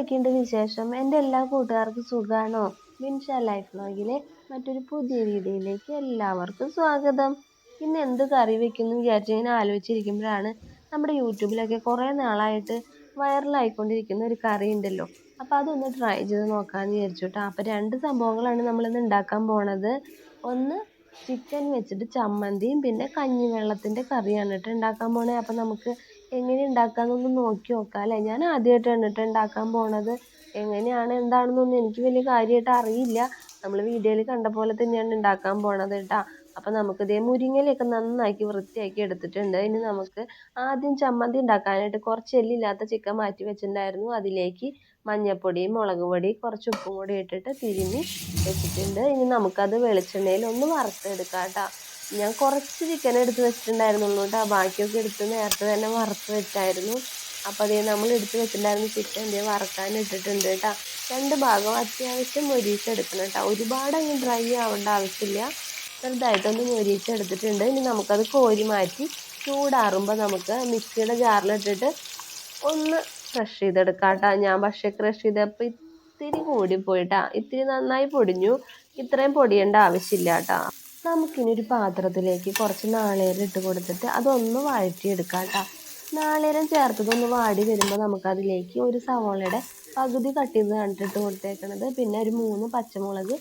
എന്തൊക്കെയുണ്ട് വിശേഷം എന്റെ എല്ലാ കൂട്ടുകാർക്കും സുഖമാണോ മിൻഷ ലൈഫ് വ്ലോഗിലെ മറ്റൊരു പുതിയ വീഡിയോയിലേക്ക് എല്ലാവർക്കും സ്വാഗതം. ഇന്ന് എന്ത് കറി വെക്കുന്നു വിചാരിച്ച് ഇങ്ങനെ ആലോചിച്ചിരിക്കുമ്പോഴാണ് നമ്മുടെ യൂട്യൂബിലൊക്കെ കുറേ നാളായിട്ട് വൈറലായിക്കൊണ്ടിരിക്കുന്ന ഒരു കറി ഉണ്ടല്ലോ. അപ്പോൾ അതൊന്ന് ട്രൈ ചെയ്ത് നോക്കാമെന്ന് വിചാരിച്ചു കേട്ടോ. അപ്പോൾ രണ്ട് സംഭവങ്ങളാണ് നമ്മളിന്ന് ഉണ്ടാക്കാൻ പോണത്. ഒന്ന് ചിക്കൻ വെച്ചിട്ട് ചമ്മന്തിയും പിന്നെ കഞ്ഞിവെള്ളത്തിന്റെ കറിയാണ് കേട്ടോ ഉണ്ടാക്കാൻ പോണേ അപ്പോൾ നമുക്ക് എങ്ങനെ ഉണ്ടാക്കാമെന്നൊന്ന് നോക്കി നോക്കാം അല്ലേ? ഞാൻ ആദ്യമായിട്ടാണ് കേട്ടോ ഉണ്ടാക്കാൻ പോണത്. എങ്ങനെയാണ് എന്താണെന്നൊന്നും എനിക്ക് വലിയ കാര്യമായിട്ട് അറിയില്ല. നമ്മൾ വീഡിയോയിൽ കണ്ട പോലെ തന്നെയാണ് ഉണ്ടാക്കാൻ പോണത് കേട്ടോ. അപ്പം നമുക്ക് ഇതേ മുരിങ്ങയിലൊക്കെ നന്നാക്കി വൃത്തിയാക്കി എടുത്തിട്ടുണ്ട്. ഇനി നമുക്ക് ആദ്യം ചമ്മന്തി ഉണ്ടാക്കാനായിട്ട് കുറച്ച് എല്ലില്ലാത്ത ചിക്കൻ മാറ്റി വെച്ചിട്ടുണ്ടായിരുന്നു. അതിലേക്ക് മഞ്ഞൾപ്പൊടി മുളക് പൊടി കുറച്ച് ഉപ്പും കൂടി ഇട്ടിട്ട് തിരുമ്മി വെച്ചിട്ടുണ്ട്. ഇനി നമുക്കത് വെളിച്ചെണ്ണയിൽ ഒന്ന് വറുത്തെടുക്കാം കേട്ടോ. ഞാൻ കുറച്ച് ചിക്കൻ എടുത്ത് വെച്ചിട്ടുണ്ടായിരുന്നുള്ളൂ കേട്ടോ ബാക്കിയൊക്കെ എടുത്ത് നേരത്തെ തന്നെ വറുത്ത് വെച്ചായിരുന്നു. അപ്പോൾ അതേ നമ്മൾ എടുത്ത് വെച്ചിട്ടുണ്ടായിരുന്ന ചിക്കൻ ഇതേ വറക്കാൻ ഇട്ടിട്ടുണ്ട് കേട്ടോ രണ്ട് ഭാഗം അത്യാവശ്യം മൊരിയിച്ചെടുക്കണം കേട്ടോ ഒരുപാട് അങ്ങ് ഡ്രൈ ആവേണ്ട ആവശ്യമില്ല. ചെറുതായിട്ടൊന്ന് മൊരിയിച്ചെടുത്തിട്ടുണ്ട് ഇനി നമുക്കത് കോരി മാറ്റി ചൂടാറുമ്പോൾ നമുക്ക് മിക്സിയുടെ ജാറിലിട്ടിട്ട് ഒന്ന് ക്രഷ് ചെയ്തെടുക്കാം കേട്ടോ ഞാൻ പക്ഷേ ക്രഷ് ചെയ്തപ്പോൾ ഇത്തിരി കൂടിപ്പോയിട്ടാ ഇത്തിരി നന്നായി പൊടിഞ്ഞു. ഇത്രയും പൊടിയേണ്ട ആവശ്യമില്ല കേട്ടോ നമുക്കിനി ഒരു പാത്രത്തിലേക്ക് കുറച്ച് നാളികേരം ഇട്ട് കൊടുത്തിട്ട് അതൊന്ന് വഴറ്റിയെടുക്കാം കേട്ടോ നാളികേരം ചേർത്തതൊന്ന് വാടി വരുമ്പോൾ നമുക്കതിലേക്ക് ഒരു സവോളയുടെ പകുതി കട്ട് ചെയ്ത് കണ്ടിട്ട് കൊടുത്തേക്കണത്. പിന്നെ ഒരു മൂന്ന് പച്ചമുളക്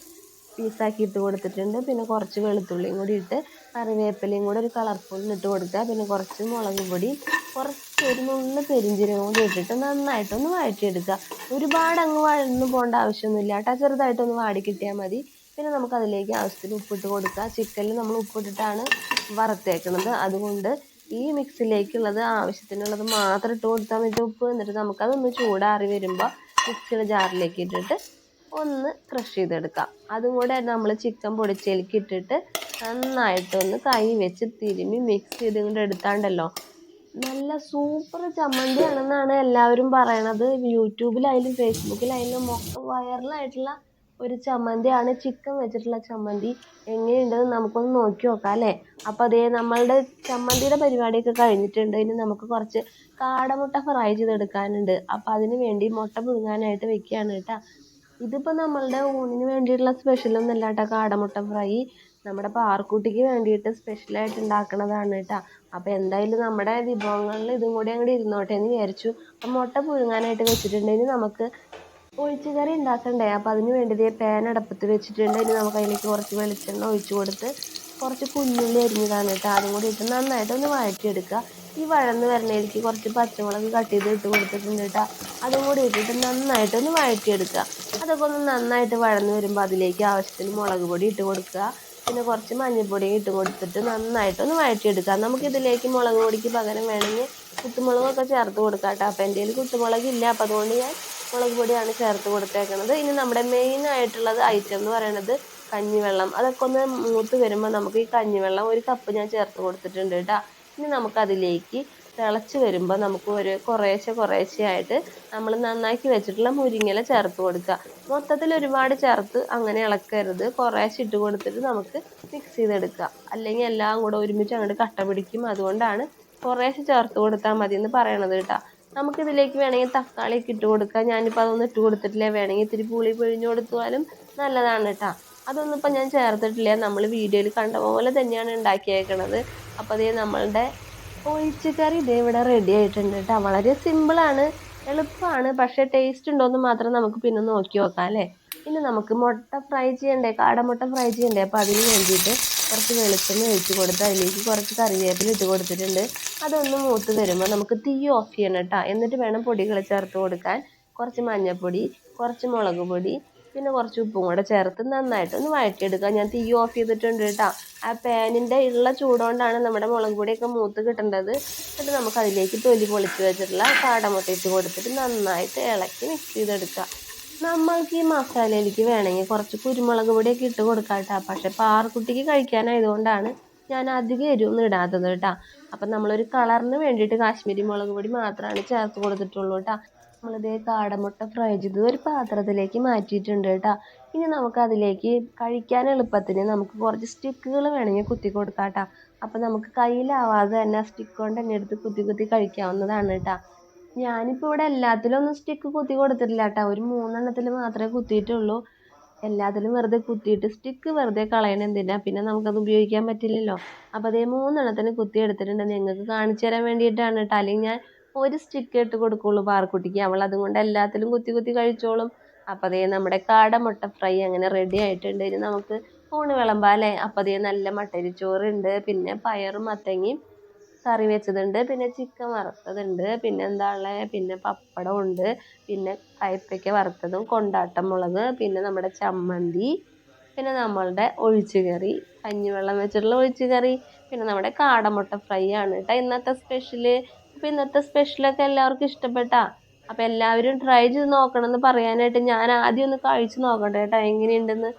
പീസാക്കി ഇട്ട് കൊടുത്തിട്ടുണ്ട്. പിന്നെ കുറച്ച് വെളുത്തുള്ളിയും കൂടി ഇട്ട് കറിവേപ്പിലയും കൂടി ഒരു കളർഫുള്ളിന് ഇട്ട് കൊടുക്കുക. പിന്നെ കുറച്ച് മുളക് പൊടി കുറച്ച് ഒരു നുള്ളു പെരിഞ്ചീരകം കൂടി ഇട്ടിട്ട് നന്നായിട്ടൊന്ന് വഴറ്റിയെടുക്കുക. ഒരുപാട് അങ്ങ് വഴന്നു പോകേണ്ട ആവശ്യമൊന്നുമില്ല കേട്ടോ. ചെറുതായിട്ടൊന്ന് വാടി കിട്ടിയാൽ മതി. പിന്നെ നമുക്ക് അതിലേക്ക് ആവശ്യത്തിന് ഉപ്പിട്ട് കൊടുക്കുക. ചിക്കനിൽ നമ്മൾ ഉപ്പിട്ടിട്ടാണ് വറുത്തേക്കുന്നത്. അതുകൊണ്ട് ഈ മിക്സിലേക്കുള്ളത് ആവശ്യത്തിനുള്ളത് മാത്രം ഇട്ട് കൊടുത്താൽ മതി ഉപ്പ്. എന്നിട്ട് നമുക്കതൊന്ന് ചൂടാറി വരുമ്പോൾ മിക്സിയുടെ ജാറിലേക്ക് ഇട്ടിട്ട് ഒന്ന് ക്രഷ് ചെയ്തെടുക്കാം. അതും കൂടെ നമ്മൾ ചിക്കൻ പൊടിച്ചതിലേക്ക് ഇട്ടിട്ട് നന്നായിട്ടൊന്ന് കൈ വെച്ച് തിരുമ്മി മിക്സ് ചെയ്ത് ഇങ്ങോട്ട് എടുത്താണ്ടല്ലോ. നല്ല സൂപ്പർ ചമ്മന്തിയാണെന്നാണ് എല്ലാവരും പറയണത്. യൂട്യൂബിലായാലും ഫേസ്ബുക്കിലായാലും ഒക്കെ വൈറലായിട്ടുള്ള ഒരു ചമ്മന്തിയാണ് ചിക്കൻ വെച്ചിട്ടുള്ള ചമ്മന്തി. എങ്ങനെയുണ്ടെന്ന് നമുക്കൊന്ന് നോക്കി നോക്കാം അല്ലേ? അപ്പോൾ അതേ നമ്മളുടെ ചമ്മന്തിയുടെ പരിപാടിയൊക്കെ കഴിഞ്ഞിട്ടുണ്ട്. ഇനി നമുക്ക് കുറച്ച് കാടമുട്ട ഫ്രൈ ചെയ്തെടുക്കാനുണ്ട്. അപ്പോൾ അതിന് വേണ്ടി മുട്ട പുഴുങ്ങാനായിട്ട് വെക്കുകയാണ് കേട്ടോ. ഇതിപ്പോൾ നമ്മളുടെ ഊണിന് വേണ്ടിയിട്ടുള്ള സ്പെഷ്യലൊന്നും അല്ല കേട്ടോ കാടമുട്ട ഫ്രൈ നമ്മുടെ പാർക്കുട്ടിക്ക് വേണ്ടിയിട്ട് സ്പെഷ്യലായിട്ട് ഉണ്ടാക്കണതാണ് കേട്ടോ. അപ്പോൾ എന്തായാലും നമ്മുടെ വിഭവങ്ങളിൽ ഇതും കൂടി അങ്ങോട്ട് ഇരുന്നോട്ടെ എന്ന് വിചാരിച്ചു. അപ്പം മുട്ട പുഴുങ്ങാനായിട്ട് വെച്ചിട്ടുണ്ടെങ്കിൽ നമുക്ക് ഒഴിച്ച് കറി ഉണ്ടാക്കണ്ടേ? അപ്പോൾ അതിന് വേണ്ടി പാൻ അടപ്പത്ത് വെച്ചിട്ടുണ്ട്. ഇനി നമുക്ക് അതിലേക്ക് കുറച്ച് വെളിച്ചെണ്ണ ഒഴിച്ച് കൊടുത്ത് കുറച്ച് കുഞ്ഞുള്ളി അരിഞ്ഞതാണ് കേട്ടോ. അതും കൂടി ഇട്ട് നന്നായിട്ട് ഒന്ന് വഴറ്റിയെടുക്കുക. ഈ വഴന്ന് വരണേലേക്ക് കുറച്ച് പച്ചമുളക് കട്ട് ചെയ്ത് ഇട്ട് കൊടുത്തിട്ടുണ്ട് കേട്ടോ. അതും കൂടി ഇട്ടിട്ട് നന്നായിട്ട് ഒന്ന് വഴറ്റിയെടുക്കുക. അതൊക്കെ ഒന്ന് നന്നായിട്ട് വഴന്ന് വരുമ്പോൾ അതിലേക്ക് ആവശ്യത്തിന് മുളക് പൊടി ഇട്ട് കൊടുക്കുക. പിന്നെ കുറച്ച് മഞ്ഞൾപ്പൊടിയും ഇട്ട് കൊടുത്തിട്ട് നന്നായിട്ട് ഒന്ന് വഴറ്റിയെടുക്കുക. നമുക്കിതിലേക്ക് മുളക് പൊടിക്ക് പകരം വേണമെങ്കിൽ കുത്തുമുളകൊക്കെ ചേർത്ത് കൊടുക്കാം കേട്ടോ. അപ്പോൾ എന്റെ കയ്യിൽ കുത്തുമുളക് ഇല്ല അതുകൊണ്ട് ഞാൻ മുളക് പൊടിയാണ് ചേർത്ത് കൊടുത്തേക്കുന്നത് ഇനി നമ്മുടെ മെയിൻ ആയിട്ടുള്ളത് ഐറ്റം എന്ന് പറയുന്നത് കഞ്ഞിവെള്ളം. അതൊക്കെ ഒന്ന് മൂത്ത് വരുമ്പോൾ നമുക്ക് ഈ കഞ്ഞിവെള്ളം ഒരു കപ്പ് ഞാൻ ചേർത്ത് കൊടുത്തിട്ടുണ്ട് കേട്ടോ. ഇനി നമുക്കതിലേക്ക് തിളച്ച് വരുമ്പോൾ നമുക്ക് ഒരു കുറേശ്ശെ കുറേശ്ശെ ആയിട്ട് നമ്മൾ നന്നാക്കി വെച്ചിട്ടുള്ള മുരിങ്ങയില ചേർത്ത് കൊടുക്കുക. മൊത്തത്തിൽ ഒരുപാട് ചേർത്ത് അങ്ങനെ ഇളക്കരുത്. കുറേശ്ശെ ഇട്ട് കൊടുത്തിട്ട് നമുക്ക് മിക്സ് ചെയ്തെടുക്കുക. അല്ലെങ്കിൽ എല്ലാം കൂടെ ഒരുമിച്ച് അങ്ങോട്ട് കട്ട പിടിക്കും. അതുകൊണ്ടാണ് കുറേശ്ശെ ചേർത്ത് കൊടുത്താൽ മതി എന്ന് പറയണത് കേട്ടോ. നമുക്കിതിലേക്ക് വേണമെങ്കിൽ തക്കാളിയൊക്കെ ഇട്ട് കൊടുക്കാം. ഞാനിപ്പോൾ അതൊന്നും ഇട്ട് കൊടുത്തിട്ടില്ല. വേണമെങ്കിൽ ഇത്തിരി പുളി പിഴിഞ്ഞ് കൊടുത്താലും നല്ലതാണ് കേട്ടോ. അതൊന്നും ഇപ്പം ഞാൻ ചേർത്തിട്ടില്ല. നമ്മൾ വീഡിയോയിൽ കണ്ട പോലെ തന്നെയാണ് ഉണ്ടാക്കിയേക്കണത്. അപ്പോൾ അതേ നമ്മളുടെ ഒഴിച്ചുകറി ഇതേ ഇവിടെ റെഡി ആയിട്ടുണ്ട് കേട്ടോ. വളരെ സിമ്പിളാണ് എളുപ്പമാണ്. പക്ഷേ ടേസ്റ്റ് ഉണ്ടോയെന്ന് മാത്രം നമുക്ക് പിന്നെ നോക്കി നോക്കാം അല്ലേ? ഇനി നമുക്ക് മുട്ട ഫ്രൈ ചെയ്യണ്ടേ? കാടമുട്ട ഫ്രൈ ചെയ്യണ്ടേ? അപ്പോൾ അതിന് വേണ്ടിയിട്ട് കുറച്ച് വെളിച്ചെണ്ണ ഒഴിച്ച് കൊടുത്ത് അതിലേക്ക് കുറച്ച് കറിവേപ്പില ഇട്ട് കൊടുത്തിട്ടുണ്ട്. അതൊന്ന് മൂത്ത് വരുമ്പോൾ നമുക്ക് തീ ഓഫ് ചെയ്യണം കേട്ടോ എന്നിട്ട് വേണം പൊടികൾ ചേർത്ത് കൊടുക്കാൻ. കുറച്ച് മഞ്ഞൾപ്പൊടി കുറച്ച് മുളക് പൊടി പിന്നെ കുറച്ച് ഉപ്പും കൂടെ ചേർത്ത് നന്നായിട്ട് ഒന്ന് വഴറ്റിയെടുക്കുക ഞാൻ തീ ഓഫ് ചെയ്തിട്ടുണ്ട് കേട്ടോ ആ പാനിന്റെ ഉള്ള ചൂടുകൊണ്ടാണ് നമ്മുടെ മുളക് പൊടിയൊക്കെ മൂത്ത് കിട്ടേണ്ടത്. എന്നിട്ട് നമുക്ക് അതിലേക്ക് തൊലി പൊളിച്ച് വെച്ചിട്ടുള്ള കാടമുട്ട ഇട്ട് കൊടുത്തിട്ട് നന്നായിട്ട് ഇളക്കി മിക്സ് ചെയ്തെടുക്കുക നമ്മൾക്ക് ഈ മസാലയിലേക്ക് വേണമെങ്കിൽ കുറച്ച് കുരുമുളക് പൊടിയൊക്കെ ഇട്ട് കൊടുക്കാം കേട്ടോ പക്ഷേ പാറക്കുട്ടിക്ക് കഴിക്കാനായതുകൊണ്ടാണ് ഞാൻ അധികം എരിവൊന്നും ഇടാത്തത് കേട്ടോ അപ്പം നമ്മളൊരു കളറിന് വേണ്ടിയിട്ട് കാശ്മീരി മുളക് പൊടി മാത്രമാണ് ചേർത്ത് കൊടുത്തിട്ടുള്ളൂ കേട്ടോ നമ്മളിതേ കാടമുട്ട ഫ്രൈ ചെയ്ത് ഒരു പാത്രത്തിലേക്ക് മാറ്റിയിട്ടുണ്ട് കേട്ടോ ഇനി നമുക്ക് അതിലേക്ക് കഴിക്കാൻ എളുപ്പത്തിന് നമുക്ക് കുറച്ച് സ്റ്റിക്കുകൾ വേണമെങ്കിൽ കുത്തി കൊടുക്കാം കേട്ടോ അപ്പം നമുക്ക് കയ്യിലാവാതെ തന്നെ സ്റ്റിക്ക് കൊണ്ട് തന്നെ എടുത്ത് കുത്തി കുത്തി കഴിക്കാവുന്നതാണ് കേട്ടോ ഞാനിപ്പോൾ ഇവിടെ എല്ലാത്തിലും ഒന്നും സ്റ്റിക്ക് കുത്തി കൊടുത്തിട്ടില്ല കേട്ടോ ഒരു മൂന്നെണ്ണത്തിൽ മാത്രമേ കുത്തിയിട്ടുള്ളൂ. എല്ലാത്തിലും വെറുതെ കുത്തിയിട്ട് സ്റ്റിക്ക് വെറുതെ കളയണ എന്തിനാ? പിന്നെ നമുക്കത് ഉപയോഗിക്കാൻ പറ്റില്ലല്ലോ. അപ്പോൾ അതേ മൂന്നെണ്ണത്തിന് കുത്തി എടുത്തിട്ടുണ്ട്. നിങ്ങൾക്ക് കാണിച്ചു തരാൻ വേണ്ടിയിട്ടാണ് കേട്ടോ അല്ലെങ്കിൽ ഞാൻ ഒരു സ്റ്റിക്ക് ഇട്ട് കൊടുക്കുള്ളൂ പാറക്കുട്ടിക്ക് അവൾ അതുകൊണ്ട് എല്ലാത്തിലും കുത്തി കുത്തി കഴിച്ചോളും. അപ്പോൾ അതേ നമ്മുടെ കാട കാടമുട്ട ഫ്രൈ അങ്ങനെ റെഡി ആയിട്ടുണ്ട്. ഇനി നമുക്ക് ഊണ് വിളമ്പാല്ലേ അപ്പോൾ അതേ നല്ല മട്ടരിച്ചോറുണ്ട്. പിന്നെ പയറും മത്തങ്ങയും കറി വെച്ചതുണ്ട്. പിന്നെ ചിക്കൻ വറുത്തതുണ്ട്. പിന്നെ എന്താ ഉള്ളത് പിന്നെ പപ്പടം ഉണ്ട് പിന്നെ കയ്പ്പയ്ക്ക വറുത്തതും കൊണ്ടാട്ടം മുളക് പിന്നെ നമ്മുടെ ചമ്മന്തി പിന്നെ നമ്മളുടെ ഒഴിച്ചുകറി കഞ്ഞിവെള്ളം വെച്ചിട്ടുള്ള ഒഴിച്ചുകറി പിന്നെ നമ്മുടെ കാടമുട്ട ഫ്രൈ ആണ് കേട്ടോ ഇന്നത്തെ സ്പെഷ്യൽ അപ്പോൾ ഇന്നത്തെ സ്പെഷ്യലൊക്കെ എല്ലാവർക്കും ഇഷ്ടപ്പെട്ടാ. അപ്പോൾ എല്ലാവരും ട്രൈ ചെയ്ത് നോക്കണം എന്ന് പറയാനായിട്ട് ഞാൻ ആദ്യം ഒന്ന് കഴിച്ച് നോക്കട്ടെ കേട്ടോ എങ്ങനെയുണ്ടെന്ന്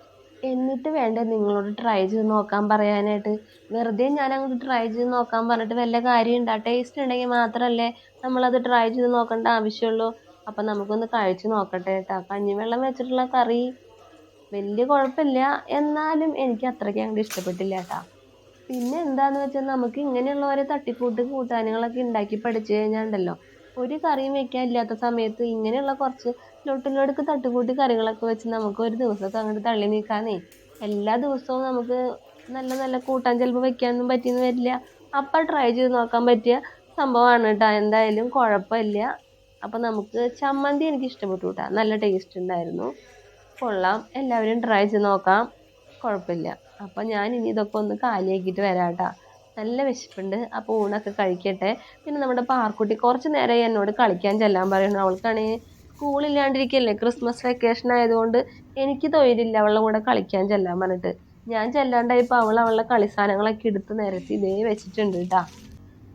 എന്നിട്ട് വേണ്ടേ നിങ്ങളോട് ട്രൈ ചെയ്ത് നോക്കാൻ പറയാനായിട്ട്? വെറുതെ ഞാൻ അങ്ങോട്ട് ട്രൈ ചെയ്ത് നോക്കാൻ പറഞ്ഞിട്ട് വല്ല കാര്യമുണ്ടോ? ടേസ്റ്റ് ഉണ്ടെങ്കിൽ മാത്രമല്ലേ നമ്മളത് ട്രൈ ചെയ്ത് നോക്കേണ്ട ആവശ്യമുള്ളൂ. അപ്പം നമുക്കൊന്ന് കഴിച്ച് നോക്കട്ടെ കേട്ടോ. കഞ്ഞിവെള്ളം വെച്ചിട്ടുള്ള കറി വലിയ കുഴപ്പമില്ല. എന്നാലും എനിക്ക് അത്രയ്ക്ക് അങ്ങോട്ട് ഇഷ്ടപ്പെട്ടില്ല കേട്ടോ. പിന്നെ എന്താന്ന് വെച്ചാൽ നമുക്ക് ഇങ്ങനെയുള്ള ഓരോ തട്ടിക്കൂട്ട് കൂട്ടാനുകളൊക്കെ ഉണ്ടാക്കി പഠിച്ചു കഴിഞ്ഞാൽ ഉണ്ടല്ലോ ഒരു കറിയും വെക്കാൻ ഇല്ലാത്ത സമയത്ത് ഇങ്ങനെയുള്ള കുറച്ച് ലൊട്ടിലൊടുക്ക് തട്ടിക്കൂട്ടി കറികളൊക്കെ വെച്ച് നമുക്ക് ഒരു ദിവസമൊക്കെ അങ്ങോട്ട് തള്ളി നീക്കാനേ. എല്ലാ ദിവസവും നമുക്ക് നല്ല നല്ല കൂട്ടാൻ ചിലപ്പോൾ വെക്കാനൊന്നും പറ്റിയെന്ന് വരില്ല. അപ്പം ട്രൈ ചെയ്ത് നോക്കാൻ പറ്റിയ സംഭവമാണ് കേട്ടോ. എന്തായാലും കുഴപ്പമില്ല. അപ്പം നമുക്ക് ചമ്മന്തി എനിക്ക് ഇഷ്ടപ്പെട്ടു കേട്ടോ. നല്ല ടേസ്റ്റ് ഉണ്ടായിരുന്നു. കൊള്ളാം. എല്ലാവരും ട്രൈ ചെയ്ത് നോക്കാം. കുഴപ്പമില്ല. അപ്പം ഞാൻ ഇനി ഇതൊക്കെ ഒന്ന് കാലിയാക്കിയിട്ട് വരാം കേട്ടോ. നല്ല വിശപ്പുണ്ട്. അപ്പോൾ ഊണൊക്കെ കഴിക്കട്ടെ. പിന്നെ നമ്മുടെ പാർക്കുട്ടി കുറച്ച് നേരമായി എന്നോട് കളിക്കാൻ ചെല്ലാൻ പറയുന്നു. അവൾക്കാണെങ്കിൽ സ്കൂളില്ലാണ്ടിരിക്കല്ലേ? ക്രിസ്മസ് വെക്കേഷൻ ആയതുകൊണ്ട് എനിക്ക് തൊഴിലില്ല അവളുടെ കൂടെ കളിക്കാൻ ചെല്ലാൻ പറഞ്ഞിട്ട്. ഞാൻ ചെല്ലാണ്ടായപ്പോൾ അവൾ അവളുടെ കളി സാധനങ്ങളൊക്കെ എടുത്ത് നിരത്തി ഇതേ വെച്ചിട്ടുണ്ട് കേട്ടോ.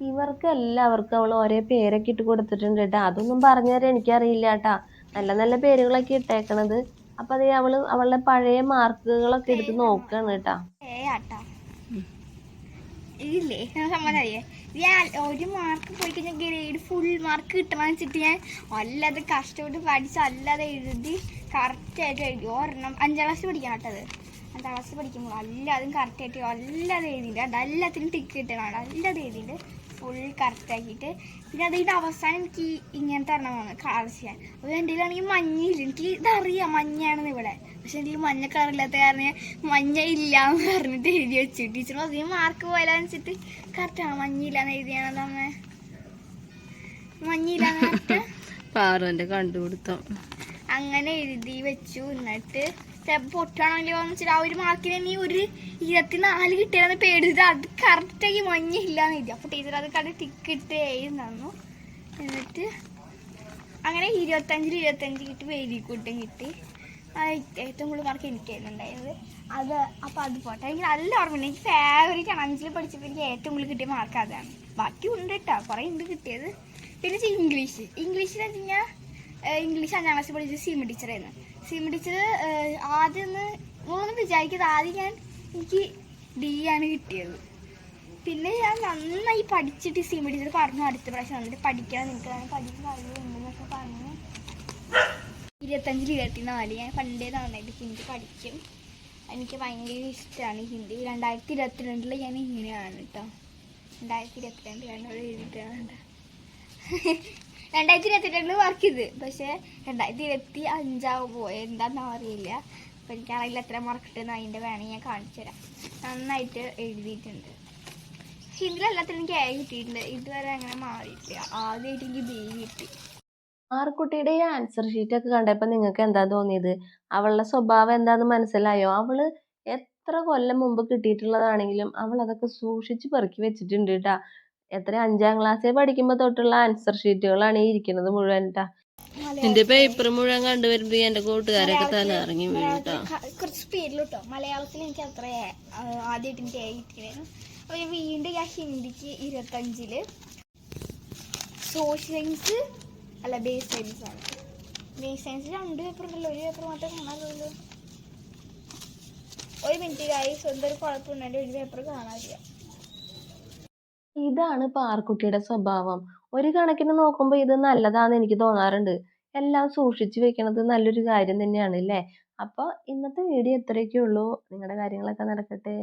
ഇവർക്ക് എല്ലാവർക്കും അവൾ ഒരേ പേരൊക്കെ ഇട്ട് കൊടുത്തിട്ടുണ്ട് കേട്ടോ. അതൊന്നും പറഞ്ഞു തരാൻ എനിക്കറിയില്ല കേട്ടോ. നല്ല നല്ല പേരുകളൊക്കെ ഇട്ടേക്കണത്. അപ്പോൾ അതേ അവൾ അവളുടെ പഴയ മാർക്കുകളൊക്കെ എടുത്ത് നോക്കുകയാണ് കേട്ടോ. ഞാൻ ഒരു മാർക്ക് പോയി കഴിഞ്ഞാൽ ഗ്രേഡ് ഫുൾ മാർക്ക് കിട്ടണമെന്ന് വെച്ചിട്ട് ഞാൻ അല്ലാതെ കഷ്ടപ്പെട്ട് പഠിച്ച് അല്ലാതെ എഴുതി കറക്റ്റായിട്ട് എഴുതി. ഒരെണ്ണം അഞ്ചാം ക്ലാസ് പഠിക്കണം കേട്ടത് അഞ്ചാം ക്ലാസ് പഠിക്കുമ്പോൾ എല്ലാതും കറക്റ്റായിട്ട് അല്ലാതെ എഴുതിയിട്ട് അത് എല്ലാത്തിനും ടിക്ക് കിട്ടണം അല്ലാതെ എഴുതിയിട്ട് ഫുൾ കറക്റ്റാക്കിയിട്ട് പിന്നെ അതിന്റെ അവസാനം എനിക്ക് ഇങ്ങനത്തെ എണ്ണമാണ് കളർ ചെയ്യാൻ അപ്പോൾ എന്റെ കയ്യിലാണെങ്കിൽ മഞ്ഞയില്ല. എനിക്ക് ഇതറിയാം. മഞ്ഞയാണെന്ന് ഇവിടെ. പക്ഷെ എനിക്ക് മഞ്ഞ കളറില്ലാത്ത കാരണം മഞ്ഞ ഇല്ല എന്ന് പറഞ്ഞിട്ട് എഴുതി വെച്ചു. ടീച്ചർ അധികം മാർക്ക് പോയാലെന്ന് വെച്ചിട്ട് കറക്റ്റാണ് മഞ്ഞയില്ല എന്ന് എഴുതിയാണല്ലോ അമ്മ. മഞ്ഞയില്ല പാറുവിന്റെ കണ്ടുപിടുത്തം. അങ്ങനെ എഴുതി വെച്ചു. എന്നിട്ട് പൊട്ടാണെങ്കിലോ എന്ന് വെച്ചിട്ട് ആ ഒരു മാർക്കിന് നീ ഒരു ഇരുപത്തിനാല് കിട്ടിയാന്ന് പേടിച്ചിട്ട് അത് കറക്റ്റാക്കി മഞ്ഞില്ലാന്ന് എഴുതി അപ്പോൾ ടീച്ചർ അത് കണ്ട് ടിക്ക് എന്നിട്ട് അങ്ങനെ ഇരുപത്തഞ്ചിൽ ഇരുപത്തഞ്ച് കിട്ടി വേലിക്കൂട്ടും കൂട്ടും ഏറ്റവും കൂടുതൽ മാർക്ക് എനിക്കായിരുന്നു ഉണ്ടായത് അത് അപ്പോൾ അത് പോട്ടെ. എനിക്ക് നല്ല ഓർമ്മയുണ്ട്. എനിക്ക് ഫേവറേറ്റ് ആണ്. അഞ്ചിൽ പഠിച്ചപ്പോൾ എനിക്ക് ഏറ്റവും കൂടുതൽ കിട്ടിയ മാർക്ക് അതാണ്. ബാക്കി ഉണ്ട് കേട്ടോ കുറേ ഉണ്ട് കിട്ടിയത്. പിന്നെ വെച്ചാൽ ഇംഗ്ലീഷ് ഇംഗ്ലീഷിൽ വെച്ച് കഴിഞ്ഞാൽ ഇംഗ്ലീഷ് അഞ്ചാം ക്ലാസ്സിൽ പഠിച്ചത് സീമ ടീച്ചറായിരുന്നു സീമ ടീച്ചർ ആദ്യം ഒന്ന് നമ്മളൊന്നും വിചാരിക്കാതെ ആദ്യം ഞാൻ എനിക്ക് ഡി ആണ് കിട്ടിയത്. പിന്നെ ഞാൻ നന്നായി പഠിച്ചിട്ട് സിമിടിച്ചത് പറഞ്ഞു അടുത്ത പ്രാവശ്യം വന്നിട്ട് പഠിക്കാൻ നിങ്ങൾക്ക് പഠിക്കാൻ അറിയുന്നുണ്ടെന്നൊക്കെ പറഞ്ഞു. ഇരുപത്തഞ്ചിൽ ഇരുപത്തിനാല് ഞാൻ പണ്ടേ നന്നായിട്ട് ഹിന്ദി പഠിക്കും. എനിക്ക് ഭയങ്കര ഇഷ്ടമാണ് ഹിന്ദി. രണ്ടായിരത്തി ഇരുപത്തിരണ്ടിൽ ഞാൻ ഇങ്ങനെയാണ് കേട്ടോ രണ്ടായിരത്തി ഇരുപത്തിരണ്ട് രണ്ടോട് എഴുതിയിട്ടാണ് രണ്ടായിരത്തി ഇരുപത്തിരണ്ടിൽ വർക്ക് ചെയ്ത്. പക്ഷേ രണ്ടായിരത്തി ഇരുപത്തി അഞ്ചാവും പോയത് എന്താണെന്ന് അറിയില്ല. അപ്പം എനിക്കാണെങ്കിൽ എത്ര മാർക്ക് കിട്ടുന്ന അതിന്റെ വേണമെങ്കിൽ ഞാൻ കാണിച്ചു തരാം. നന്നായിട്ട് എഴുതിയിട്ടുണ്ട്. ഹിന്ദിയിൽ എല്ലാത്തിനും എനിക്ക് എ കിട്ടിയിട്ടുണ്ട്. ഇതുവരെ അങ്ങനെ മാറിയിട്ടില്ല. ആദ്യമായിട്ട് എനിക്ക് ബി കിട്ടി. ആർക്കുട്ടിയുടെ ഈ ആൻസർ ഷീറ്റ് ഒക്കെ കണ്ടപ്പോൾ നിങ്ങൾക്ക് എന്താ തോന്നിയത്? അവളുടെ സ്വഭാവം എന്താന്ന് മനസ്സിലായോ? അവൾ എത്ര കൊല്ലം മുമ്പ് കിട്ടിയിട്ടുള്ളതാണെങ്കിലും അവൾ അതൊക്കെ സൂക്ഷിച്ച് പെറുക്കി വെച്ചിട്ടുണ്ട് കേട്ടാ എത്ര അഞ്ചാം ക്ലാസ്സിൽ പഠിക്കുമ്പോൾ തൊട്ടുള്ള ആൻസർ ഷീറ്റുകളാണ് ഈ ഇരിക്കുന്നത് മുഴുവൻ ട്ടാ. നിന്റെ പേപ്പർ മുഴുവൻ കണ്ടുവരുമ്പോ എന്റെ കൂട്ടുകാരൊക്കെ തല ഇറങ്ങി ക- കുറച്ച് പേരിലോട്ടോ മലയാളത്തിൽ എനിക്ക് അത്ര ആദ്യമായിട്ട് എനിക്ക് കിട്ടിയായിരുന്നു അപ്പോൾ വീണ്ടും ഞാൻ ഹിന്ദിക്ക് ഇരുപത്തഞ്ചിൽ. സോഷ്യൽ സയൻസ് അല്ല ബേസ് സയൻസ് ആണ്. ബേസ് സയൻസ് രണ്ട് പേപ്പർ ഉണ്ടല്ലോ. ഒരു പേപ്പർ മാത്രമേ കാണാറുള്ളൂ ഒരു മിനിറ്റ് കാര്യം സ്വന്തം ഒരു കുഴപ്പമുണ്ടെങ്കിൽ ഒരു പേപ്പർ കാണാറില്ല ഇതാണ് പാർക്കുട്ടിയുടെ സ്വഭാവം. ഒരു കണക്കിന് നോക്കുമ്പോൾ ഇത് നല്ലതാണെന്ന് എനിക്ക് തോന്നാറുണ്ട്. എല്ലാം സൂക്ഷിച്ചു വെക്കണത് നല്ലൊരു കാര്യം തന്നെയാണ് അല്ലേ? അപ്പോൾ ഇന്നത്തെ വീഡിയോ ഇത്രയൊക്കെ ഉള്ളൂ നിങ്ങളുടെ കാര്യങ്ങളൊക്കെ നടക്കട്ടെ.